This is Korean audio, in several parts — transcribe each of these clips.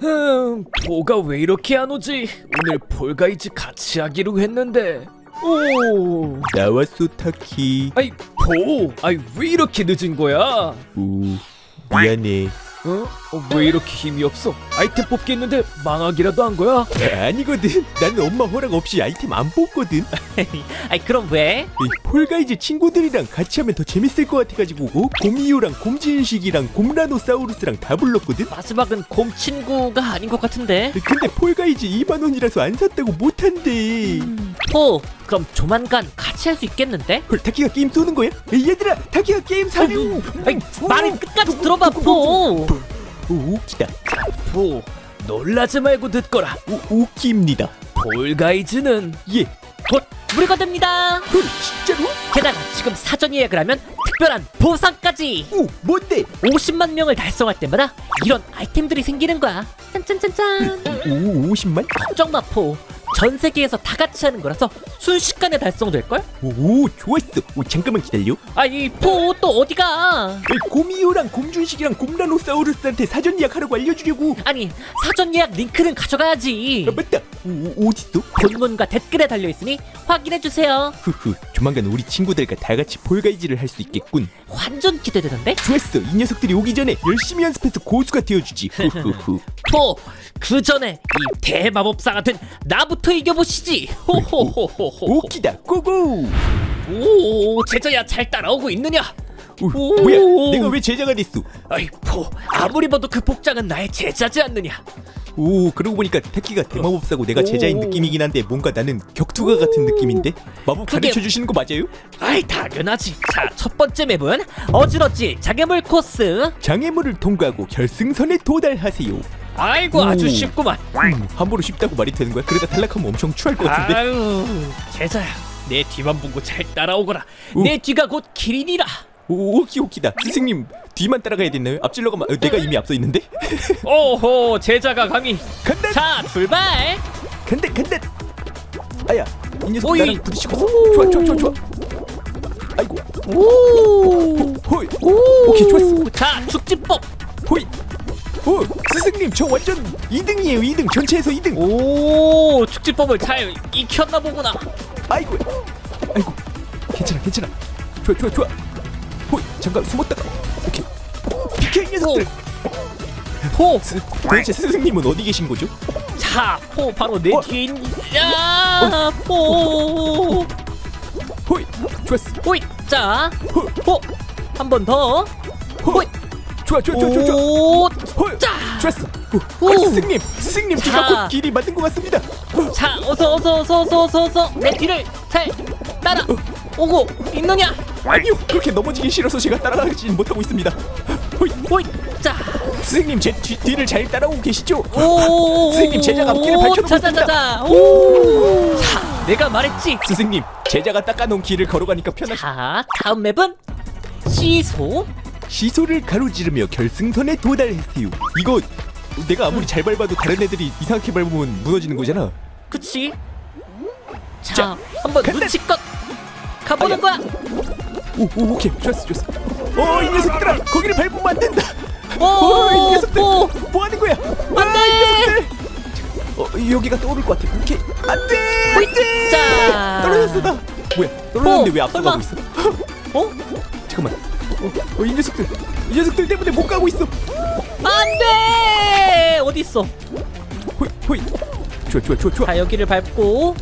흠, 보가 왜 이렇게 안 오지? 오늘 볼가이즈 같이 하기로 했는데. 오, 나왔어 타키 아이 보, 아이 왜 이렇게 늦은 거야? 오 미안해 어? 어, 왜 이렇게 힘이 없어? 아이템 뽑기 했는데 망하기라도 한 거야? 아, 아니거든 나는 엄마 허락 없이 아이템 안 뽑거든 아이 그럼 왜? 이 폴가이즈 친구들이랑 같이 하면 더 재밌을 것 같아가지고 어? 곰이유랑 곰진식이랑 곰라노사우루스랑 다 불렀거든 마지막은 곰 친구가 아닌 것 같은데. 근데 폴가이즈 2만 원이라서 안 샀다고 못한대 포 그럼 조만간 같이 할 수 있겠는데? 헐 타키가 게임 쏘는 거야? 얘들아 타키가 게임 사려 아이 말을 끝까지 들어봐 포. 오 웃기다 보, 놀라지 말고 듣거라. 오 웃기입니다 볼가이즈는 예 곧 무료가 됩니다. 헐 진짜로? 게다가 지금 사전 예약을 하면 특별한 보상까지. 오 뭔데? 50만 명을 달성할 때마다 이런 아이템들이 생기는 거야. 짠짠짠짠. 오 50만? 걱정 마 포. 전 세계에서 다 같이 하는 거라서 순식간에 달성될 걸? 오 좋았어 오 잠깐만 기다려 아이 포 또 어디가? 에이, 곰이유랑 곰준식이랑 곰라노사우루스한테 사전 예약하라고 알려주려고 아니 사전 예약 링크는 가져가야지. 아 맞다 오, 오, 어딨어? 본문과 댓글에 달려 있으니 확인해 주세요. 후후 조만간 우리 친구들과 다 같이 폴가이즈를 할 수 있겠군 완전 기대되는데? 좋았어 이 녀석들이 오기 전에 열심히 연습해서 고수가 되어주지 후후후 포! 그 전에 이 대마법사 같은 나부터 이겨보시지! 호호호호호! 오키다 고고 오, 제자야 잘 따라오고 있느냐? 오. 뭐야 내가 왜 제자가 됐어 아이 포, 아무리 봐도 그 복장은 나의 제자지 않느냐? 오 그러고 보니까 타키가 대마법사고 내가 제자인 오. 느낌이긴 한데 뭔가 나는 격투가 같은 느낌인데 마법 그게- 가르쳐 주시는 거 맞아요? 아이 당연하지. 자, 첫 번째 맵은 어지러지 장애물 코스. 장애물을 통과하고 결승선에 도달하세요 아이고 오. 아주 쉽구만. 음, 함부로 쉽다고 말이 되는 거야? 그러다 탈락하면 엄청 추할 것 같은데 아유, 제자야. 내 뒤만 보고 잘 따라오거라. 오. 내 뒤가 곧 기린이라. 오 오키 오키다. 스승님 뒤만 따라가야 됐나요? 앞질러 가면 어, 내가 이미 앞서 있는데? 오호, 제자가 감히. 간다! 자, 출발. 간다 간다! 아야 이 녀석 오이. 나랑 부딪히고 있어. 좋아 좋아 좋아 좋아. 아이고. 오. 호이. 오케이 좋았어. 자, 축지법. 호이. 오 스승님 저 완전 2등이에요 2등. 전체에서 2등. 오, 축지법을 잘 익혔나 보구나. 아이고. 아이고. 괜찮아 괜찮아. 좋아 좋아 좋아 잠깐 숨었다가 오케이 비켜 이 녀석들 포. 스, 도대체 스승님은 어디 계신 거죠? 자, 포 바로 내 어. 뒤에 있는. 야, 포. 호이 좋았어 호잇. 자, 호, 포. 한 번 더. 호이 좋아 좋아 좋아 좋아 좋아 오. 호이 자. 좋았어 오, 오. 어, 스승님 스승님 제가 자. 곧 길이 맞는 것 같습니다 어, 자, 어서 어서 어서 어서 어서 어서 내 뒤를 잘 따라 오고 있느냐? 아니요 그렇게 넘어지기 싫어서 제가 따라가지 못하고 있습니다 호이 호잇. 자. 스승님 제 뒤, 뒤를 잘 따라오고 계시죠? 오. 선생님, 제자가 앞길을 밝혀놓고 자자자자. 오. 자, 내가 말했지. 스승님 제자가 닦아놓은 길을 걸어가니까 편하 자, 다음 맵은 시소. 시소를 가로지르며 결승선에 도달했어요 이거 내가 아무리 잘 밟아도 다른 애들이 이상하게 밟으면 무너지는 거잖아 그치? 자, 자, 한번 간다. 눈치껏 가보는 거야. 오, 오 오케이. 좋았어 좋았어. 어 이 녀석들아 거기를 밟으면 안 된다. 오, 어이 녀석들 오, 뭐 하는 거야? 안 돼. 아, 이어 여기가 떠오를 것 같아. 오케이. 안 돼! 안 돼! 자. 떨어졌어 나. 뭐야? 떨어졌는데 어, 왜 앞서가고 설마. 있어? 어? 잠깐만. 어, 어, 이 녀석들. 이 녀석들 때문에 못 가고 있어. 안 돼. 어디 있어? 호이 호이 좋아 좋아 좋아 좋아. 자, 여기를 밟고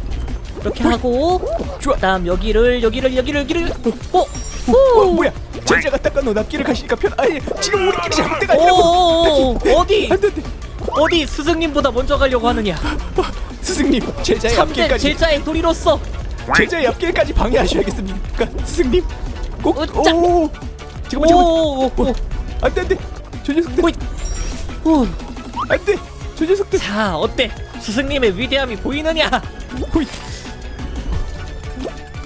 이렇게 하고 좋아. 그다음 여기를 여기를 여기를 여기를. 어? 어 뭐야? 제자가 닦아놓은 앞길을 가시니까 편 아니 지금 우리끼리 잘못 때가 아니라고? 오, 어디? 안돼 안돼. 어디 스승님보다 먼저 가려고 하느냐? 스승님 제자의 참된 앞길까지. 제자의 도리로서. 제자의 앞길까지 방해하셔야겠습니까 스승님 꼭 으짜. 오 잠깐만 잠깐만. 오, 오, 오, 안돼 안돼. 저 녀석들. 호잇. 오. 안돼 저 녀석들. 자, 어때? 스승님의 위대함이 보이느냐? 호이.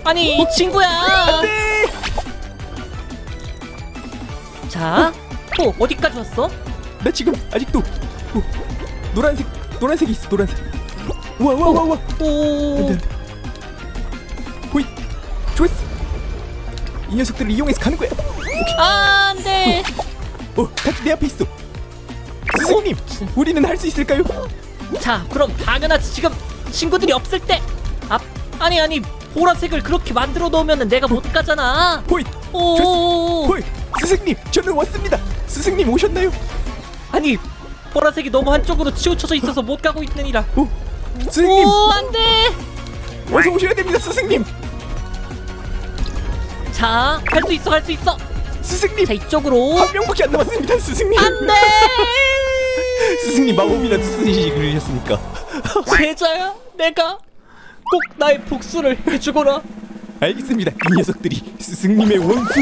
아니, 이 친구야. 안돼 자, 또 어디까지 왔어? 나 지금 아직도 어, 노란색 노란색이 있어 노란색. 우와 우와 우와 우와. 오. 안돼 호이 좋았어 이 녀석들을 이용해서 가는 거야. 안 돼. 어 다시 내 앞에 있어. 스승님 우리는 할 수 있을까요? 자 그럼 당연하지. 지금 친구들이 없을 때 아, 아니 아니 보라색을 그렇게 만들어 놓으면 내가 못 가잖아. 호이 오 좋습- 호이 스승님 저는 왔습니다. 스승님 오셨나요? 아니 보라색이 너무 한쪽으로 치우쳐져 있어서 못 가고 있느니라. 오 스승님! 오 안돼! 어서 오셔야 됩니다 스승님! 자할 수 있어 할 수 있어! 스승님! 자 이쪽으로. 한 명밖에 안 남았습니다 스승님! 안돼! 스승님 마법이라도 쓰시지 그러셨으니까? 제자야 내가 꼭 나의 복수를 해주거라 알겠습니다 이 녀석들이 스승님의 원수!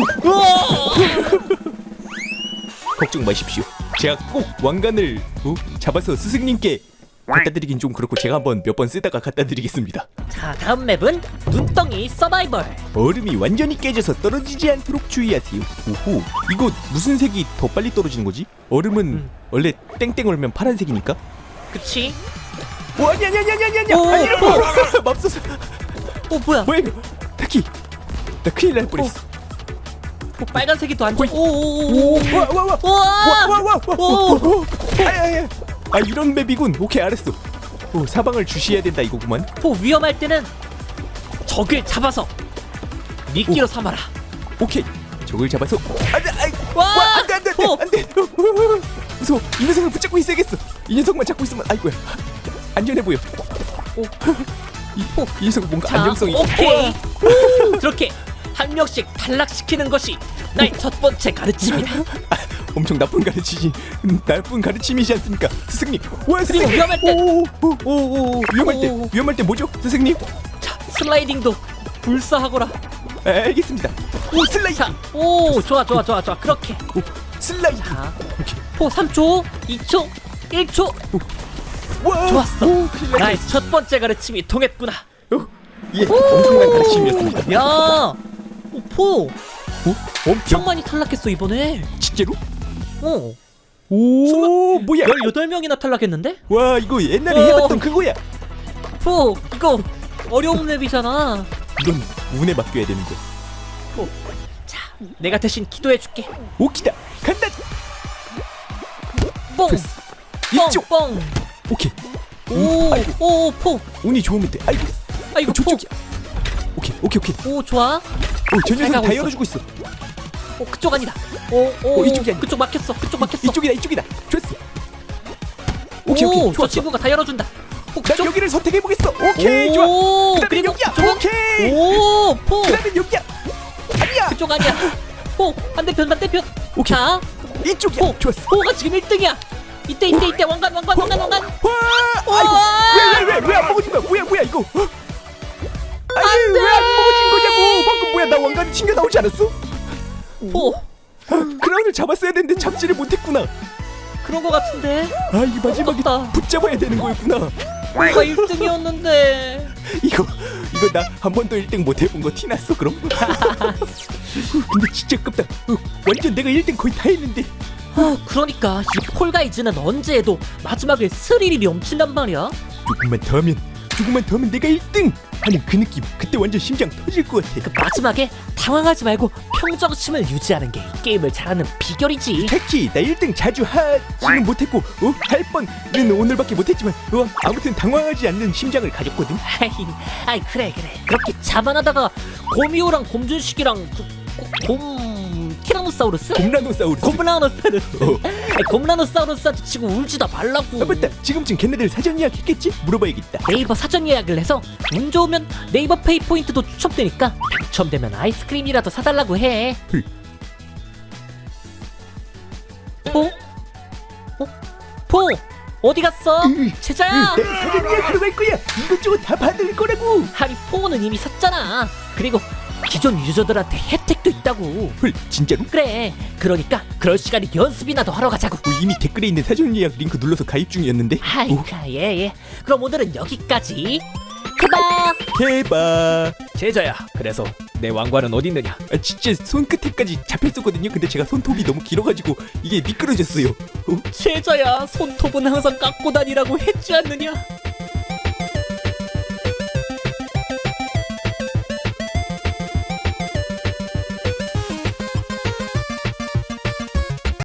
걱정 마십시오 제가 꼭 왕관을 어? 잡아서 스승님께 갖다 드리긴 좀 그렇고 제가 한번 몇 번 쓰다가 갖다 드리겠습니다 자 다음 맵은 눈덩이 서바이벌 얼음이 완전히 깨져서 떨어지지 않도록 주의하세요 오호 이거 무슨 색이 더 빨리 떨어지는 거지? 얼음은 음. 원래 땡땡 얼면 파란색이니까? 그치? 오 아니 아니 아니 아니 아니 아니 오, 아니 이런 맙소사 어 뭐야 뭐야 이거 타키. 나 큰일 날 뻔했어. 어, 빨간색이 더 안좋아 오오오오 와와와 우와 와와와와 아야야 아 이런 맵이군. 오케이 알았어. 오 사방을 주시해야 된다 이거구만. 뭐 위험할 때는 적을 잡아서 미끼로 삼아라. 오케이. 저걸 잡아서. 안돼 아이. 와! 와 안돼 안돼 어! 안돼. 무서워. 이 녀석을 붙잡고 있어야겠어. 이 녀석만 잡고 있으면 아이고야. 안전해 보여. 오. 이, 이 녀석 뭔가 자 안정성이 오케이. 우, 그렇게 한 명씩 탈락시키는 것이 나의 첫 번째 가르침이다. 아, 엄청 나쁜 음, 나쁜 가르침이지 않습니까? 스승님. 와 그리고 스승님. 위험할 때- 오오오오 위험할 때 오. 위험할 때 뭐죠 스승님? 자 슬라이딩도 불사하거라. 아, 알겠습니다. 오 슬라이드 자오 좋아 좋아 좋아 좋아. 그렇게. 오 슬라이드 자 오케이 포 3초 2초 1초. 와 좋았어. 나의 첫 번째 가르침이 통했구나. 오, 예 엄청난 가르침이었습니다. 야 오, 포. 오 엄청 엄청 많이 탈락했어 이번에. 진짜로? 어. 오 뭐야? 18명이나 탈락했는데? 와 이거 옛날에 오. 해봤던 그거야. 포 이거 어려운 맵이잖아. 이건 운에 맡겨야 되는 거야 포. 자 내가 대신 기도해줄게. 오키다. 간다. 뽕! 됐어. 이쪽. 뽕! 오케이 오! 아이고. 오! 포! 운이 좋으면 돼 아이고 아이고 포! 저쪽이야 오케이 오케이 오케이 오 좋아 오 저 잘 녀석 가고 다 있어. 열어주고 있어 오 그쪽 아니다 오! 오! 어, 이쪽이 아니다. 그쪽 막혔어 그쪽 막혔어 이쪽이다 이쪽이다 좋았어 오케이 오, 오케이 저 좋았어 친구가 다 열어준다 오 난 그쪽 여기를 선택해 보겠어 오케이 좋아 오! 그다음에 그리고 여기야 그쪽은 오케이 오! 포! 그다음에 여기야 아니야 그쪽 아니야 포! 반대편 반대편 오케이. 자 이쪽이야 포! 좋았어 포가 지금 1등이야 이때 이때 이때. 왕관 왕관 왕관 왕관. 와! 아이고 왜왜왜 안 먹어진 거야? 뭐야 뭐야 이거? 아니 왜 안 먹어진 거냐고. 방금 뭐야 나 왕관이 튕겨 나오지 않았어? 포! 크라운을 잡았어야 되는데 잡지를 못했구나. 그런 거 같은데? 아 이게 마지막에 아깝다. 붙잡아야 되는 거였구나. 뭔가 1등이었는데. 이거 이거 나 한 번도 1등 못 해본 거 티났어 그럼? 근데 진짜 아깝다. 어, 완전 내가 1등 거의 다 했는데 아, 그러니까 이 폴가이즈는 언제 해도 마지막에 스릴이 넘친단 말이야. 조금만 더 하면 조금만 더 하면 내가 1등! 하는 그 느낌 그때 완전 심장 터질 것 같아. 그 마지막에 당황하지 말고 평정심을 유지하는 게이 게임을 잘하는 비결이지. 특히 나 1등 자주 하지는 못했고 어? 할 뻔은 오늘밖에 못했지만 어? 아무튼 당황하지 않는 심장을 가졌거든. 아이, 아이 그래 그래. 그렇게 자만하다가 곰이오랑 곰준식이랑 그, 고- 곰 티라노사우루스? 곰라노사우루스 곰라노사우루스 어. 곰라노사우루스한테 치고 울지도 말라고 아 맞다 지금쯤 걔네들 사전 예약 했겠지? 물어봐야겠다 네이버 사전 예약을 해서 운 좋으면 네이버 페이 포인트도 추첨되니까 당첨되면 아이스크림이라도 사달라고 해. 헐. 포? 어? 포? 어디 갔어? 으, 제자야! 내 사전 예약하러 갈 거야 이것저것 다 받을 거라고 하리 포는 이미 샀잖아. 그리고 기존 유저들한테 혜택도 있다고. 헐 진짜로? 그래. 그러니까 그럴 시간에 연습이나 더 하러 가자고. 어, 이미 댓글에 있는 사전 예약 링크 눌러서 가입 중이었는데 아이, 오, 예예. 그럼 오늘은 여기까지. 그바. 해봐 제자야 그래서 내 왕관은 어디 있느냐 아, 진짜 손끝에까지 잡혔었거든요 근데 제가 손톱이 너무 길어가지고 이게 미끄러졌어요 어? 제자야 손톱은 항상 깎고 다니라고 했지 않느냐?